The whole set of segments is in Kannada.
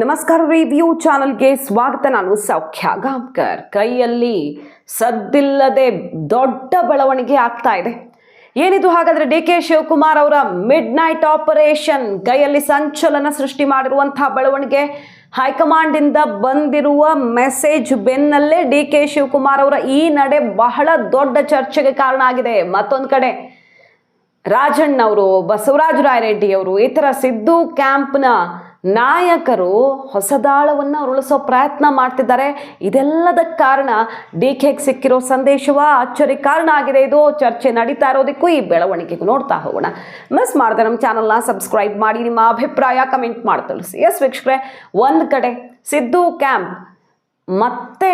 ನಮಸ್ಕಾರ ರಿವ್ಯೂ ಚಾನಲ್ಗೆ ಸ್ವಾಗತ. ನಾನು ಸೌಖ್ಯ ಕೈಯಲ್ಲಿ ಸದ್ದಿಲ್ಲದೆ ದೊಡ್ಡ ಬೆಳವಣಿಗೆ ಆಗ್ತಾ ಇದೆ. ಏನಿದು ಹಾಗಾದ್ರೆ ಡಿ ಕೆ ಶಿವಕುಮಾರ್ ಅವರ ಮಿಡ್ ನೈಟ್ ಆಪರೇಷನ್ ಕೈಯಲ್ಲಿ ಸಂಚಲನ ಸೃಷ್ಟಿ ಮಾಡಿರುವಂತಹ ಬೆಳವಣಿಗೆ ಹೈಕಮಾಂಡಿಂದ ಬಂದಿರುವ ಮೆಸೇಜ್ ಬೆನ್ನಲ್ಲೇ ಡಿ ಕೆ ಶಿವಕುಮಾರ್ ಅವರ ಈ ನಡೆ ಬಹಳ ದೊಡ್ಡ ಚರ್ಚೆಗೆ ಕಾರಣ ಆಗಿದೆ. ಮತ್ತೊಂದು ಕಡೆ, ರಾಜಣ್ಣವರು, ಬಸವರಾಜ ರಾಯರೆಡ್ಡಿಯವರು ಥರ ಸಿದ್ದು ಕ್ಯಾಂಪ್ನ ನಾಯಕರು ಹೊಸದಾಳವನ್ನು ಉರುಳಿಸೋ ಪ್ರಯತ್ನ ಮಾಡ್ತಿದ್ದಾರೆ. ಇದೆಲ್ಲದ ಕಾರಣ ಡಿ ಕೆಗೆ ಸಿಕ್ಕಿರೋ ಸಂದೇಶವ ಅಚ್ಚರಿ ಕಾರಣ ಆಗಿದೆ. ಇದು ಚರ್ಚೆ ನಡೀತಾ ಇರೋದಕ್ಕೂ ಈ ಬೆಳವಣಿಗೆಗೂ ನೋಡ್ತಾ ಹೋಗೋಣ. ಮಿಸ್ ಮಾಡಿದೆ ನಮ್ಮ ಚಾನಲ್ನ ಸಬ್ಸ್ಕ್ರೈಬ್ ಮಾಡಿ, ನಿಮ್ಮ ಅಭಿಪ್ರಾಯ ಕಮೆಂಟ್ ಮಾಡಿ ತಿಳಿಸಿ. ಎಸ್ ವೀಕ್ಷಕರೇ, ಒಂದು ಕಡೆ ಸಿದ್ದು ಕ್ಯಾಂಪ್ ಮತ್ತೆ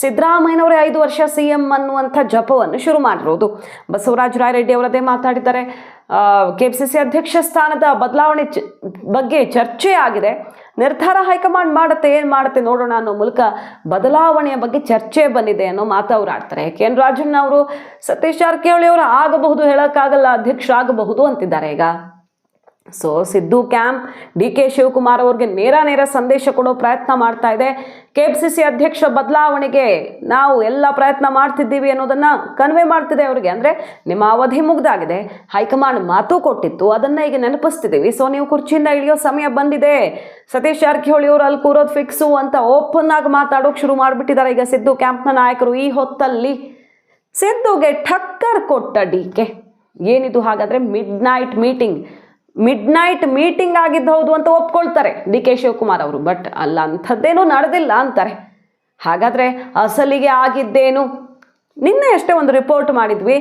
ಸಿದ್ದರಾಮಯ್ಯನವರೇ ಐದು ವರ್ಷ ಸಿ ಎಂ ಅನ್ನುವಂಥ ಜಪವನ್ನು ಶುರು ಮಾಡಿರೋದು. ಬಸವರಾಜ ರಾಯರೆಡ್ಡಿ ಅವರದೇ ಮಾತಾಡಿದ್ದಾರೆ. ಕೆ ಪಿ ಸಿ ಸಿ ಅಧ್ಯಕ್ಷ ಸ್ಥಾನದ ಬದಲಾವಣೆ ಬಗ್ಗೆ ಚರ್ಚೆ ಆಗಿದೆ. ನಿರ್ಧಾರ ಹೈಕಮಾಂಡ್ ಮಾಡುತ್ತೆ, ಏನು ಮಾಡುತ್ತೆ ನೋಡೋಣ ಅನ್ನೋ ಮೂಲಕ ಬದಲಾವಣೆಯ ಬಗ್ಗೆ ಚರ್ಚೆ ಬಂದಿದೆ ಅನ್ನೋ ಮಾತು ಅವರು ಆಡ್ತಾರೆ. ಕೆ ಎನ್ ರಾಜಣ್ಣ ಅವರು ಸತೀಶ್ ಜಾರಕಿಹೊಳಿ ಅವರು ಆಗಬಹುದು, ಹೇಳೋಕ್ಕಾಗಲ್ಲ, ಅಧ್ಯಕ್ಷರಾಗಬಹುದು ಅಂತಿದ್ದಾರೆ ಈಗ. So Siddu camp, D K Shivakumar ಅವ್ರಿಗೆ ನೇರ ನೇರ ಸಂದೇಶ ಕೊಡೋ ಪ್ರಯತ್ನ ಮಾಡ್ತಾ ಇದೆ. ಕೆ ಪಿ ಸಿ ಸಿ ಅಧ್ಯಕ್ಷ ಬದಲಾವಣೆಗೆ ನಾವು ಎಲ್ಲ ಪ್ರಯತ್ನ ಮಾಡ್ತಿದ್ದೀವಿ ಅನ್ನೋದನ್ನ ಕನ್ವೆ ಮಾಡ್ತಿದೆ ಅವರಿಗೆ. ಅಂದರೆ ನಿಮ್ಮ ಅವಧಿ ಮುಗ್ದಾಗಿದೆ. ಹೈಕಮಾಂಡ್ ಮಾತು ಕೊಟ್ಟಿತ್ತು, ಅದನ್ನ ಈಗ ನೆನಪಿಸ್ತಿದ್ದೀವಿ. ಸೊ ನೀವು ಕುರ್ಚಿಯಿಂದ ಇಳಿಯೋ ಸಮಯ ಬಂದಿದೆ. ಸತೀಶ್ ಜಾರಕಿಹೊಳಿ ಅವರು ಅಲ್ಲಿ ಕೂರೋದು ಫಿಕ್ಸು ಅಂತ ಓಪನ್ ಆಗಿ ಮಾತಾಡೋಕೆ ಶುರು ಮಾಡಿಬಿಟ್ಟಿದ್ದಾರೆ ಈಗ ಸಿದ್ದು ಕ್ಯಾಂಪ್ನ ನಾಯಕರು ಈ ಹೊತ್ತಲ್ಲಿ. ಸಿದ್ದುಗೆ ಠಕ್ಕರ್ ಕೊಟ್ಟ ಡಿ ಕೆ. ಏನಿದು ಹಾಗಾದ್ರೆ midnight meeting midnight meeting ಆಗಿದ್ದು ಹೌದು ಅಂತ ಒಪ್ಕೊಳ್ತಾರೆ ಡಿ ಕೆ ಶಿವಕುಮಾರ್ ಅವರು. ಬಟ್ ಅಲ್ಲ ಅಂಥದ್ದೇನೂ ನಡೆದಿಲ್ಲ ಅಂತಾರೆ. ಹಾಗಾದರೆ ಅಸಲಿಗೆ ಆಗಿದ್ದೇನು? ನಿನ್ನೆ ಅಷ್ಟೇ ಒಂದು ರಿಪೋರ್ಟ್ ಮಾಡಿದ್ವಿ.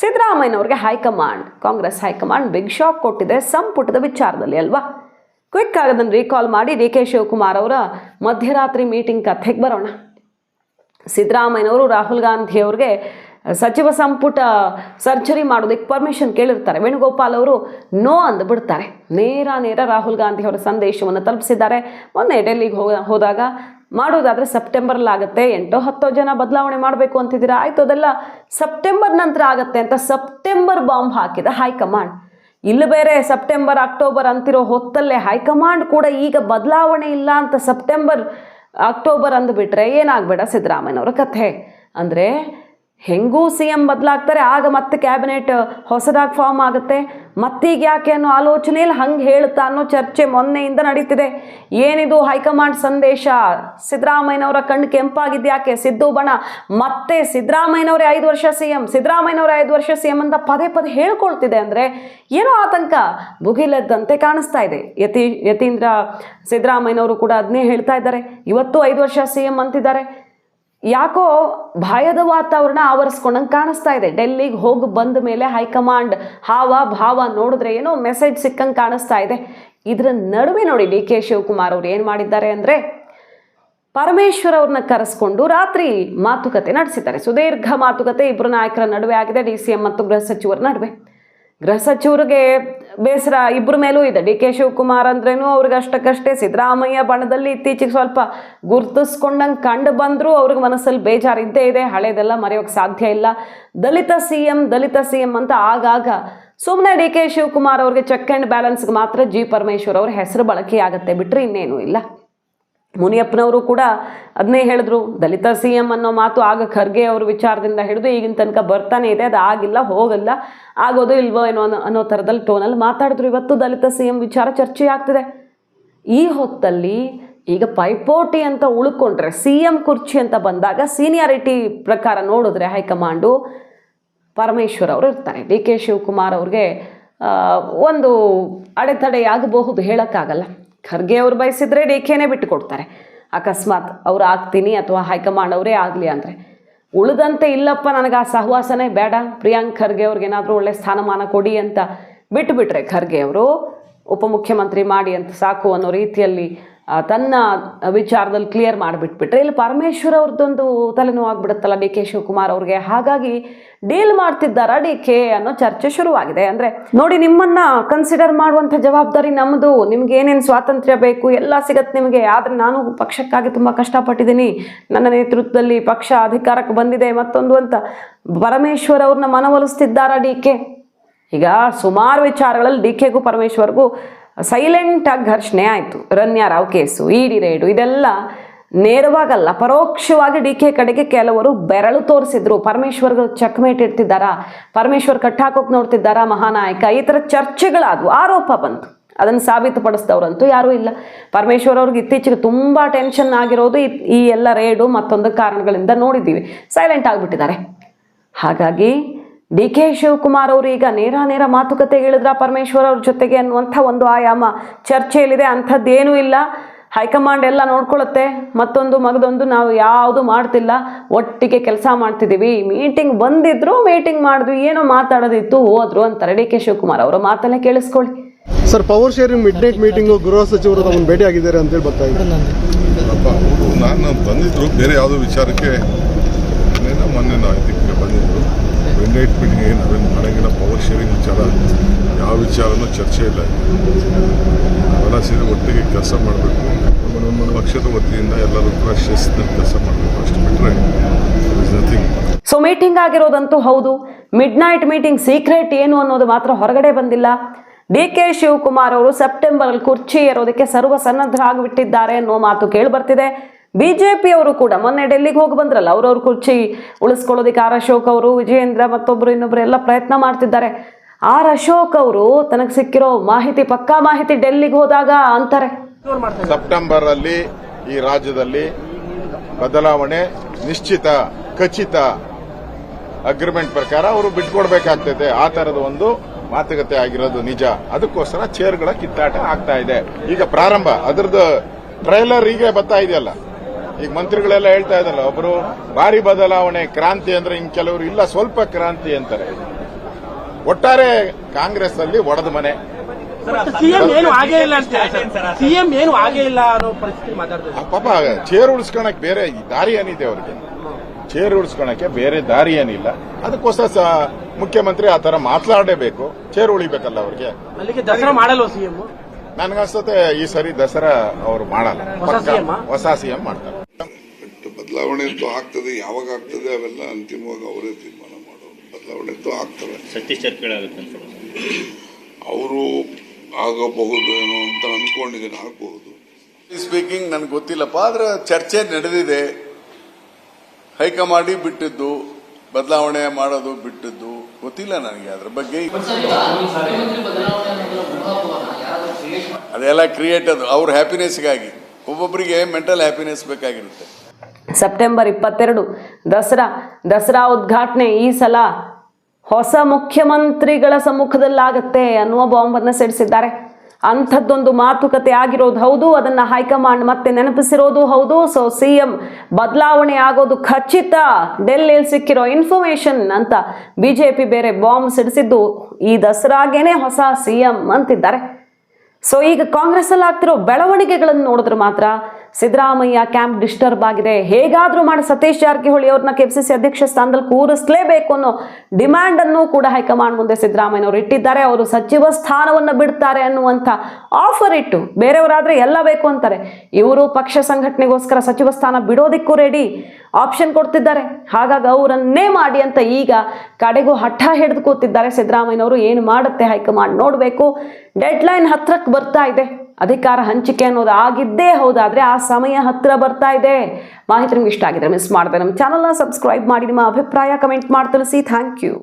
ಸಿದ್ದರಾಮಯ್ಯನವ್ರಿಗೆ high command, Congress high command big shock ಕೊಟ್ಟಿದೆ ಸಂಪುಟದ ವಿಚಾರದಲ್ಲಿ ಅಲ್ವಾ? ಕ್ವಿಕ್ ಆಗಿ ಅದನ್ನು ರೀಕಾಲ್ ಮಾಡಿ ಡಿ ಕೆ ಶಿವಕುಮಾರ್ ಅವರ ಮಧ್ಯರಾತ್ರಿ ಮೀಟಿಂಗ್ ಕಥೆಗೆ ಬರೋಣ. ಸಿದ್ದರಾಮಯ್ಯನವರು ರಾಹುಲ್ ಗಾಂಧಿ ಅವ್ರಿಗೆ ಸಚಿವ ಸಂಪುಟ ಸರ್ಜರಿ ಮಾಡೋದಕ್ಕೆ ಪರ್ಮಿಷನ್ ಕೇಳಿರ್ತಾರೆ. ವೇಣುಗೋಪಾಲ್ ಅವರು ನೋ ಅಂದ್ಬಿಡ್ತಾರೆ. ನೇರ ನೇರ ರಾಹುಲ್ ಗಾಂಧಿ ಅವರ ಸಂದೇಶವನ್ನು ತಲುಪಿಸಿದ್ದಾರೆ. ಮೊನ್ನೆ ಡೆಲ್ಲಿಗೆ ಹೋದಾಗ ಮಾಡೋದಾದರೆ ಸೆಪ್ಟೆಂಬರ್ಲಾಗುತ್ತೆ ಎಂಟೋ ಹತ್ತೋ ಜನ ಬದಲಾವಣೆ ಮಾಡಬೇಕು ಅಂತಿದ್ದೀರಾ? ಆಯಿತು, ಅದೆಲ್ಲ ಸೆಪ್ಟೆಂಬರ್ ನಂತರ ಆಗುತ್ತೆ ಅಂತ ಸೆಪ್ಟೆಂಬರ್ ಬಾಂಬ್ ಹಾಕಿದ ಹೈಕಮಾಂಡ್. ಇಲ್ಲಿ ಬೇರೆ ಸೆಪ್ಟೆಂಬರ್, ಅಕ್ಟೋಬರ್ ಅಂತಿರೋ ಹೊತ್ತಲ್ಲೇ ಹೈಕಮಾಂಡ್ ಕೂಡ ಈಗ ಬದಲಾವಣೆ ಇಲ್ಲ ಅಂತ ಸೆಪ್ಟೆಂಬರ್, ಅಕ್ಟೋಬರ್ ಅಂದುಬಿಟ್ರೆ ಏನಾಗಬೇಡ ಸಿದ್ದರಾಮಯ್ಯನವರ ಕಥೆ. ಅಂದರೆ ಹೆಂಗೂ ಸಿ ಎಂ ಬದಲಾಗ್ತಾರೆ, ಆಗ ಮತ್ತೆ ಕ್ಯಾಬಿನೆಟ್ ಹೊಸದಾಗಿ ಫಾರ್ಮ್ ಆಗುತ್ತೆ. ಮತ್ತೀಗ ಯಾಕೆ ಅನ್ನೋ ಆಲೋಚನೆಯಲ್ಲಿ ಹಂಗೆ ಹೇಳುತ್ತಾ ಅನ್ನೋ ಚರ್ಚೆ ಮೊನ್ನೆಯಿಂದ ನಡೀತಿದೆ. ಏನಿದು ಹೈಕಮಾಂಡ್ ಸಂದೇಶ? ಸಿದ್ದರಾಮಯ್ಯನವರ ಕಣ್ಣು ಕೆಂಪಾಗಿದ್ದು ಯಾಕೆ? ಸಿದ್ದು ಬಣ. ಮತ್ತೆ ಸಿದ್ದರಾಮಯ್ಯನವರೇ ಐದು ವರ್ಷ ಸಿ ಎಂ. ಸಿದ್ದರಾಮಯ್ಯನವರೇ ಐದು ವರ್ಷ ಸಿ ಎಂ ಅಂತ ಪದೇ ಪದೇ ಹೇಳ್ಕೊಳ್ತಿದೆ ಅಂದರೆ ಏನೋ ಆತಂಕ ಭುಗಿಲದ್ದಂತೆ ಕಾಣಿಸ್ತಾ ಇದೆ. ಯತಿ, ಯತೀಂದ್ರ ಸಿದ್ದರಾಮಯ್ಯನವರು ಕೂಡ ಅದನ್ನೇ ಹೇಳ್ತಾ ಇದ್ದಾರೆ. ಇವತ್ತು ಐದು ವರ್ಷ ಸಿ ಎಂ ಅಂತಿದ್ದಾರೆ. ಯಾಕೋ ಭಯದ ವಾತಾವರಣ ಆವರಿಸ್ಕೊಂಡಂಗೆ ಕಾಣಿಸ್ತಾ ಇದೆ. ಡೆಲ್ಲಿಗೆ ಹೋಗಿ ಬಂದ ಮೇಲೆ ಹೈಕಮಾಂಡ್ ಹಾವ ಭಾವ ನೋಡಿದ್ರೆ ಏನೋ ಮೆಸೇಜ್ ಸಿಕ್ಕಂಗೆ ಕಾಣಿಸ್ತಾ ಇದೆ. ಇದರ ನಡುವೆ ನೋಡಿ ಡಿ ಕೆ ಶಿವಕುಮಾರ್ ಅವ್ರು ಏನು ಮಾಡಿದ್ದಾರೆ ಅಂದರೆ ಪರಮೇಶ್ವರ್ ಅವ್ರನ್ನ ಕರೆಸ್ಕೊಂಡು ರಾತ್ರಿ ಮಾತುಕತೆ ನಡೆಸಿದ್ದಾರೆ. ಸುದೀರ್ಘ ಮಾತುಕತೆ ಇಬ್ಬರು ನಾಯಕರ ನಡುವೆ ಆಗಿದೆ. ಡಿ ಸಿ ಎಂ ಮತ್ತು ಗೃಹ ಸಚಿವರ ನಡುವೆ. ಗೃಹ ಸಚಿವರಿಗೆ ಬೇಸರ ಇಬ್ಬರ ಮೇಲೂ ಇದೆ. ಡಿ ಕೆ ಶಿವಕುಮಾರ್ ಅಂದ್ರೇನು ಅವ್ರಿಗೆ ಅಷ್ಟಕ್ಕಷ್ಟೇ ಸಿದ್ದರಾಮಯ್ಯ ಬಣದಲ್ಲಿ ಇತ್ತೀಚೆಗೆ ಸ್ವಲ್ಪ ಗುರುತಿಸ್ಕೊಂಡಂಗೆ ಕಂಡು ಬಂದರೂ ಅವ್ರಿಗೆ ಮನಸ್ಸಲ್ಲಿ ಬೇಜಾರು ಇದ್ದೇ ಇದೆ. ಹಳೇದೆಲ್ಲ ಮರೆಯೋಕ್ಕೆ ಸಾಧ್ಯ ಇಲ್ಲ. Dalit C M Dalit C M ಅಂತ ಆಗಾಗ ಸುಮ್ಮನೆ ಡಿ ಕೆ ಶಿವಕುಮಾರ್ ಅವ್ರಿಗೆ ಚೆಕ್ ಆ್ಯಂಡ್ ಬ್ಯಾಲೆನ್ಸ್ಗೆ ಮಾತ್ರ ಜಿ ಪರಮೇಶ್ವರ್ ಅವ್ರ ಹೆಸರು ಬಳಕೆ ಆಗುತ್ತೆ ಬಿಟ್ಟರೆ ಇನ್ನೇನು ಇಲ್ಲ. ಮುನಿಯಪ್ಪನವರು ಕೂಡ ಅದನ್ನೇ ಹೇಳಿದ್ರು, ದಲಿತ ಸಿ ಎಂ ಅನ್ನೋ ಮಾತು ಆಗ ಖರ್ಗೆ ಅವ್ರ ವಿಚಾರದಿಂದ ಹಿಡಿದು ಈಗಿನ ತನಕ ಬರ್ತಾನೆ ಇದೆ, ಅದು ಆಗಿಲ್ಲ, ಹೋಗಲ್ಲ, ಆಗೋದು ಇಲ್ವೋ ಏನೋ ಅನ್ನೋ ಅನ್ನೋ ಥರದಲ್ಲಿ ಟೋನಲ್ಲಿ ಮಾತಾಡಿದ್ರು. ಇವತ್ತು ದಲಿತ ಸಿ ಎಂ ವಿಚಾರ ಚರ್ಚೆ ಆಗ್ತಿದೆ ಈ ಹೊತ್ತಲ್ಲಿ ಈಗ ಪೈಪೋಟಿ ಅಂತ ಉಳ್ಕೊಂಡ್ರೆ ಸಿ ಎಂ ಕುರ್ಚಿ ಅಂತ ಬಂದಾಗ ಸೀನಿಯಾರಿಟಿ ಪ್ರಕಾರ ನೋಡಿದ್ರೆ ಹೈಕಮಾಂಡು ಪರಮೇಶ್ವರ್ ಅವರು ಇರ್ತಾರೆ. ಡಿ ಕೆ ಶಿವಕುಮಾರ್ ಅವ್ರಿಗೆ ಒಂದು ಅಡೆತಡೆಯಾಗಬಹುದು ಹೇಳೋಕ್ಕಾಗಲ್ಲ. ಖರ್ಗೆ ಅವ್ರು ಬಯಸಿದ್ರೆ ಬಿಟ್ಟುಕೊಡ್ತಾರೆ. ಬಿಟ್ಟು ಕೊಡ್ತಾರೆ ಅಕಸ್ಮಾತ್ ಅವ್ರು ಆಗ್ತೀನಿ ಅಥವಾ ಹೈಕಮಾಂಡ್ ಅವರೇ ಆಗಲಿ ಅಂದರೆ. ಉಳಿದಂತೆ ಇಲ್ಲಪ್ಪ ನನಗೆ ಆ ಸಹವಾಸನೇ ಬೇಡ. ಪ್ರಿಯಾಂಕ್ ಖರ್ಗೆ ಅವ್ರಿಗೆ ಏನಾದರೂ ಒಳ್ಳೆ ಸ್ಥಾನಮಾನ ಕೊಡಿ ಅಂತ ಬಿಟ್ಟುಬಿಟ್ರೆ ಖರ್ಗೆ ಅವರು, ಉಪಮುಖ್ಯಮಂತ್ರಿ ಮಾಡಿ ಅಂತ ಸಾಕು ಅನ್ನೋ ರೀತಿಯಲ್ಲಿ ತನ್ನ ವಿಚಾರದಲ್ಲಿ ಕ್ಲಿಯರ್ ಮಾಡಿಬಿಟ್ಬಿಟ್ರೆ, ಇಲ್ಲಿ ಪರಮೇಶ್ವರ್ ಅವ್ರದ್ದೊಂದು ತಲೆನೋವು ಆಗ್ಬಿಡುತ್ತಲ್ಲ ಡಿ ಕೆ ಶಿವಕುಮಾರ್ ಅವ್ರಿಗೆ? ಹಾಗಾಗಿ ಡೀಲ್ ಮಾಡ್ತಿದ್ದಾರಾ ಡಿ ಕೆ ಅನ್ನೋ ಚರ್ಚೆ ಶುರುವಾಗಿದೆ. ಅಂದರೆ ನೋಡಿ, ನಿಮ್ಮನ್ನ ಕನ್ಸಿಡರ್ ಮಾಡುವಂಥ ಜವಾಬ್ದಾರಿ ನಮ್ಮದು ನಿಮ್ಗೆ ಏನೇನು ಸ್ವಾತಂತ್ರ್ಯ ಬೇಕು, ಎಲ್ಲ ಸಿಗತ್ತೆ ನಿಮಗೆ. ಆದರೆ ನಾನು ಪಕ್ಷಕ್ಕಾಗಿ ತುಂಬ ಕಷ್ಟಪಟ್ಟಿದ್ದೀನಿ. ನನ್ನ ನೇತೃತ್ವದಲ್ಲಿ ಪಕ್ಷ ಅಧಿಕಾರಕ್ಕೆ ಬಂದಿದೆ. ಮತ್ತೊಂದು ಅಂತ ಪರಮೇಶ್ವರ್ ಅವ್ರನ್ನ ಮನವೊಲಿಸ್ತಿದ್ದಾರಾ ಡಿ ಕೆ? ಈಗ ಸುಮಾರು ವಿಚಾರಗಳಲ್ಲಿ ಡಿ ಕೆಗೂ ಪರಮೇಶ್ವರ್ಗೂ ಸೈಲೆಂಟಾಗಿ ಘರ್ಷಣೆ ಆಯಿತು. ರನ್ಯಾರಾವ್ ಕೇಸು ಇಡಿ ರೇಡು ಇದೆಲ್ಲ ನೇರವಾಗಲ್ಲ, ಪರೋಕ್ಷವಾಗಿ ಡಿ ಕೆ ಕಡೆಗೆ ಕೆಲವರು ಬೆರಳು ತೋರಿಸಿದ್ರು. ಪರಮೇಶ್ವರ್ ಚಕ್ಮೇಟ್ ಇಡ್ತಿದ್ದಾರಾ ಪರಮೇಶ್ವರ್ ಕಟ್ಟಾಕೋಕ್ ನೋಡ್ತಿದ್ದಾರಾ ಮಹಾನಾಯಕ? ಈ ಥರ ಚರ್ಚೆಗಳಾದವು, ಆರೋಪ ಬಂತು. ಅದನ್ನು ಸಾಬೀತುಪಡಿಸಿದವರಂತೂ ಯಾರೂ ಇಲ್ಲ. ಪರಮೇಶ್ವರ್ ಅವ್ರಿಗೆ ಇತ್ತೀಚೆಗೆ ತುಂಬ ಟೆನ್ಷನ್ ಆಗಿರೋದು ಈ ಎಲ್ಲ ರೇಡು ಮತ್ತೊಂದು ಕಾರಣಗಳಿಂದ ನೋಡಿದ್ದೀವಿ. ಸೈಲೆಂಟ್ ಆಗಿಬಿಟ್ಟಿದ್ದಾರೆ. ಹಾಗಾಗಿ ಡಿ ಕೆ ಶಿವಕುಮಾರ್ ಅವರು ಈಗ ನೇರ ನೇರ ಮಾತುಕತೆ ಹೇಳಿದ್ರ ಪರಮೇಶ್ವರ್ ಅವ್ರ ಜೊತೆಗೆ ಅನ್ನುವಂಥ ಒಂದು ಆಯಾಮ ಚರ್ಚೆಯಲ್ಲಿದೆ. ಅಂಥದ್ದೇನೂ ಇಲ್ಲ. ಹೈಕಮಾಂಡ್ ಎಲ್ಲ ನೋಡ್ಕೊಳ್ಳುತ್ತೆ ಮತ್ತೊಂದು ಮಗದೊಂದು ನಾವು ಯಾವುದು ಮಾಡ್ತಿಲ್ಲ. ಒಟ್ಟಿಗೆ ಕೆಲಸ ಮಾಡ್ತಿದ್ದೀವಿ. ಮೀಟಿಂಗ್ ಬಂದಿದ್ರು ಮೀಟಿಂಗ್ ಮಾಡಿದ್ವಿ. ಏನೋ ಮಾತಾಡೋದಿತ್ತು ಹೋದ್ರು ಅಂತಾರೆ ಡಿ ಕೆ ಶಿವಕುಮಾರ್ ಅವರ. ಮಾತನ್ನೇ ಕೇಳಿಸ್ಕೊಳ್ಳಿ. Sir power sharing midnight meeting ಗೃಹ ಸಚಿವರು ತಮ್ಮನ್ನು ಭೇಟಿ ಆಗಿದ್ದಾರೆ ಅಂತೇಳಿ ಬರ್ತಾ ಇದ್ದಾರೆ ಅವರು ನಾನು ಬಂದಿದ್ರು ಬೇರೆ ಯಾವುದೋ ವಿಚಾರಕ್ಕೆ. ಮೊನ್ನೆ ಮೊನ್ನೆ ನಾವು ಏನು ಮೀಟಿಂಗ್ ನಾವೇನು ಮಾಡಂಗಿಲ್ಲ ಪವರ್ ಶೇರಿಂಗ್ ವಿಚಾರ, ಯಾವ ವಿಚಾರನೂ ಚರ್ಚೆ ಇಲ್ಲ. ಅವೆಲ್ಲ ಸೇರಿ ಒಟ್ಟಿಗೆ ಕೆಲಸ ಮಾಡಬೇಕು. ನಮ್ಮ ಪಕ್ಷದ ವತಿಯಿಂದ ಎಲ್ಲರೂ ಕೂಡ ಶಿಸ್ತಿನಲ್ಲಿ ಕೆಲಸ ಮಾಡಬೇಕು. ಅಷ್ಟು ಬಿಟ್ಟರೆ ಸೊ ಮೀಟಿಂಗ್ ಆಗಿರೋದಂತೂ ಹೌದು. ಮಿಡ್ ನೈಟ್ ಮೀಟಿಂಗ್ ಸೀಕ್ರೆಟ್ ಏನು ಅನ್ನೋದು ಮಾತ್ರ ಹೊರಗಡೆ ಬಂದಿಲ್ಲ. ಡಿ ಕೆ ಶಿವಕುಮಾರ್ ಅವರು ಸೆಪ್ಟೆಂಬರ್ ಅಲ್ಲಿ ಕುರ್ಚಿ ಏರೋದಕ್ಕೆ ಸರ್ವ ಸನ್ನದ್ಧರಾಗಿಬಿಟ್ಟಿದ್ದಾರೆ ಅನ್ನೋ ಮಾತು ಕೇಳಿ ಬರ್ತಿದೆ ಬಿಜೆಪಿ ಅವರು ಕೂಡ ಮೊನ್ನೆ ಡೆಲ್ಲಿಗೆ ಹೋಗಿ ಬಂದ್ರಲ್ಲ, ಅವ್ರವ್ರ ಕುರ್ಚಿ ಉಳಿಸ್ಕೊಳ್ಳೋದಕ್ಕೆ ಆರ್ ಅಶೋಕ್ ಅವರು, ವಿಜಯೇಂದ್ರ ಮತ್ತೊಬ್ರು ಇನ್ನೊಬ್ರು ಎಲ್ಲ ಪ್ರಯತ್ನ ಮಾಡ್ತಿದ್ದಾರೆ. ಆರ್ ಅಶೋಕ್ ಅವರು ತನಗೆ ಸಿಕ್ಕಿರೋ ಮಾಹಿತಿ, ಪಕ್ಕಾ ಮಾಹಿತಿ ಡೆಲ್ಲಿಗೆ ಹೋದಾಗ ಅಂತಾರೆ. ಸೆಪ್ಟೆಂಬರ್ ಅಲ್ಲಿ ಈ ರಾಜ್ಯದಲ್ಲಿ ಬದಲಾವಣೆ ನಿಶ್ಚಿತ, ಖಚಿತ ಅಗ್ರಿಮೆಂಟ್ ಪ್ರಕಾರ ಅವರು ಬಿಟ್ಕೊಡ್ಬೇಕಾಗ್ತೈತೆ. ಆ ತರದ ಒಂದು ಮಾತುಕತೆ ಆಗಿರೋದು ನಿಜ. ಅದಕ್ಕೋಸ್ಕರ ಚೇರ್ಗಳ ಕಿತ್ತಾಟ ಆಗ್ತಾ ಇದೆ. ಈಗ ಪ್ರಾರಂಭ. ಅದರದ್ದು ಟ್ರೈಲರ್ ಈಗ ಬರ್ತಾ ಇದೆಯಲ್ಲ. ಈಗ ಮಂತ್ರಿಗಳೆಲ್ಲ ಹೇಳ್ತಾ ಇದ್ದಲ್ಲ ಒಬ್ರು ಭಾರಿ ಬದಲಾವಣೆ ಕ್ರಾಂತಿ ಅಂದ್ರೆ ಇನ್ ಕೆಲವರು ಇಲ್ಲ ಸ್ವಲ್ಪ ಕ್ರಾಂತಿ ಅಂತಾರೆ. ಒಟ್ಟಾರೆ ಕಾಂಗ್ರೆಸ್ ಅಲ್ಲಿ ಒಡೆದ ಮನೆ. ಸಿಎಂ ಏನು ಆಗೇ ಇಲ್ಲ ಅಂತ ಸಿಎಂ ಏನು ಆಗೇ ಇಲ್ಲ ಅನ್ನೋ ಪರಿಸ್ಥಿತಿ ಮಾತಾಡ್ತಾರೆ ಪಾಪ ಚೇರ್ ಉಳಿಸ್ಕೊಳಕ್ ಬೇರೆ ದಾರಿ ಏನಿದೆ ಅವ್ರಿಗೆ? ಚೇರ್ ಉಳಿಸ್ಕೊಳಕ್ಕೆ ಬೇರೆ ದಾರಿ ಏನಿಲ್ಲ. ಅದಕ್ಕೋಸ್ಕರ ಮುಖ್ಯಮಂತ್ರಿ ಆ ತರ ಮಾತನಾಡಲೇಬೇಕು. ಚೇರ್ ಉಳಿಬೇಕಲ್ಲ ಅವ್ರಿಗೆ? ಅಲ್ಲಿಗೆ ದಸರಾ ಮಾಡಲ್ಲ ಸಿಎಂ? ನನ್ಗನ್ಸುತ್ತೆ ಈ ಸರಿ ದಸರಾ ಅವರು ಮಾಡಲ್ಲ. ಹೊಸ ಸಿಎಂ ಮಾಡ್ತಾರೆ. ಬಟ್ ಬದಲಾವಣೆ ಅಂತೂ ಆಗ್ತದೆ ಯಾವಾಗ ಆಗ್ತದೆ ಅವೆಲ್ಲ ಅಂತಿಮವಾಗಿ ಅವರೇ ತೀರ್ಮಾನ ಮಾಡೋರು. ಬದಲಾವಣೆ ಅಂತೂ ಆಗ್ತವೆ. ಸತೀಶ್ ಜಾರಕಿಹೊಳಿ ಆಗುತ್ತೆ ಅವರು ಆಗಬಹುದು ಏನೋ ಅಂತ ಅನ್ಕೊಂಡಿದ್ದೀನಿ ಆಗಬಹುದು. ಸ್ಪೀಕಿಂಗ್ ನನಗೆ ಗೊತ್ತಿಲ್ಲಪ್ಪ ಆದ್ರೆ ಚರ್ಚೆ ನಡೆದಿದೆ. ಹೈಕಮಾಂಡಿ ಬಿಟ್ಟಿದ್ದು ಬದಲಾವಣೆ ಮಾಡೋದು ಬಿಟ್ಟಿದ್ದು ಗೊತ್ತಿಲ್ಲ ನನಗೆ ಅದ್ರ ಬಗ್ಗೆ. ಅದೆಲ್ಲ ಕ್ರಿಯೇಟ್ ಅದು ಅವ್ರ ಹ್ಯಾಪಿನೆಸ್ಗಾಗಿ ಒಬ್ಬೊಬ್ಬರಿಗೆ ಮೆಂಟಲ್ ಹ್ಯಾಪಿನೆಸ್ ಬೇಕಾಗಿರುತ್ತೆ. ಸೆಪ್ಟೆಂಬರ್ ಇಪ್ಪತ್ತೆರಡು, ದಸರಾ. ದಸರಾ ಉದ್ಘಾಟನೆ ಈ ಸಲ ಹೊಸ ಮುಖ್ಯಮಂತ್ರಿಗಳ ಸಮ್ಮುಖದಲ್ಲಾಗತ್ತೆ ಅನ್ನುವ ಬಾಂಬನ್ನು ಸಿಡಿಸಿದ್ದಾರೆ. ಅಂಥದ್ದೊಂದು ಮಾತುಕತೆ ಆಗಿರೋದು ಹೌದು, ಅದನ್ನ ಹೈಕಮಾಂಡ್ ಮತ್ತೆ ನೆನಪಿಸಿರೋದು ಹೌದು. ಸೊ ಸಿ ಎಂ ಬದಲಾವಣೆ ಆಗೋದು ಖಚಿತ. ಡೆಲ್ಲಿಯಲ್ಲಿ ಸಿಕ್ಕಿರೋ ಇನ್ಫಾರ್ಮೇಶನ್ ಅಂತ ಬಿಜೆಪಿ ಬೇರೆ ಬಾಂಬ್ ಸಿಡಿಸಿದ್ದು ಈ ದಸರಾಗೇನೆ ಹೊಸ ಸಿ ಅಂತಿದ್ದಾರೆ. ಸೊ ಈಗ ಕಾಂಗ್ರೆಸ್ ಅಲ್ಲಿ ಆಗ್ತಿರೋ ಬೆಳವಣಿಗೆಗಳನ್ನು ನೋಡಿದ್ರೆ ಮಾತ್ರ ಸಿದ್ದರಾಮಯ್ಯ ಕ್ಯಾಂಪ್ ಡಿಸ್ಟರ್ಬ್ ಆಗಿದೆ. ಹೇಗಾದರೂ ಮಾಡಿ ಸತೀಶ್ ಜಾರಕಿಹೊಳಿ ಅವ್ರನ್ನ ಕೆಪಿಸಿಸಿ ಅಧ್ಯಕ್ಷ ಸ್ಥಾನದಲ್ಲಿ ಕೂರಿಸಲೇಬೇಕು ಅನ್ನೋ ಡಿಮ್ಯಾಂಡ್ ಅನ್ನು ಕೂಡ ಹೈಕಮಾಂಡ್ ಮುಂದೆ ಸಿದ್ದರಾಮಯ್ಯ ಅವರು ಇಟ್ಟಿದ್ದಾರೆ. ಅವರು ಸಚಿವ ಸ್ಥಾನವನ್ನು ಬಿಡ್ತಾರೆ ಅನ್ನುವಂಥ ಆಫರ್ ಇಟ್ಟು ಬೇರೆಯವರಾದರೆ ಎಲ್ಲ ಬೇಕು ಅಂತಾರೆ. ಇವರು ಪಕ್ಷ ಸಂಘಟನೆಗೋಸ್ಕರ ಸಚಿವ ಸ್ಥಾನ ಬಿಡೋದಿಕ್ಕೂ ರೆಡಿ ಆಪ್ಷನ್ ಕೊಡ್ತಿದ್ದಾರೆ. ಹಾಗಾಗಿ ಅವರನ್ನೇ ಮಾಡಿ ಅಂತ ಈಗ ಕಡೆಗೂ ಹಠ ಹಿಡಿದು ಕೂತಿದ್ದಾರೆ. ಸಿದ್ದರಾಮಯ್ಯನವರು ಏನು ಮಾಡುತ್ತೆ ಹೈಕಮಾಂಡ್ ನೋಡಬೇಕು. ಡೆಡ್ಲೈನ್ ಹತ್ರಕ್ಕೆ ಬರ್ತಾ ಇದೆ. ಅಧಿಕಾರ ಹಂಚಿಕೆ ಅನ್ನೋದು ಆಗಿದ್ದೇ ಹೌದಾದರೆ ಆ ಸಮಯ ಹತ್ತಿರ ಬರ್ತಾ ಇದೆ. ಮಾಹಿತಿ ನಿಮ್ಗೆ ಇಷ್ಟ ಆಗಿದ್ರೆ ಮಿಸ್ ಮಾಡಿದೆ ನಮ್ಮ ಚಾನಲ್ನ ಸಬ್ಸ್ಕ್ರೈಬ್ ಮಾಡಿ, ನಿಮ್ಮ ಅಭಿಪ್ರಾಯ ಕಮೆಂಟ್ ಮಾಡಿ ತಿಳಿಸಿ. Thank you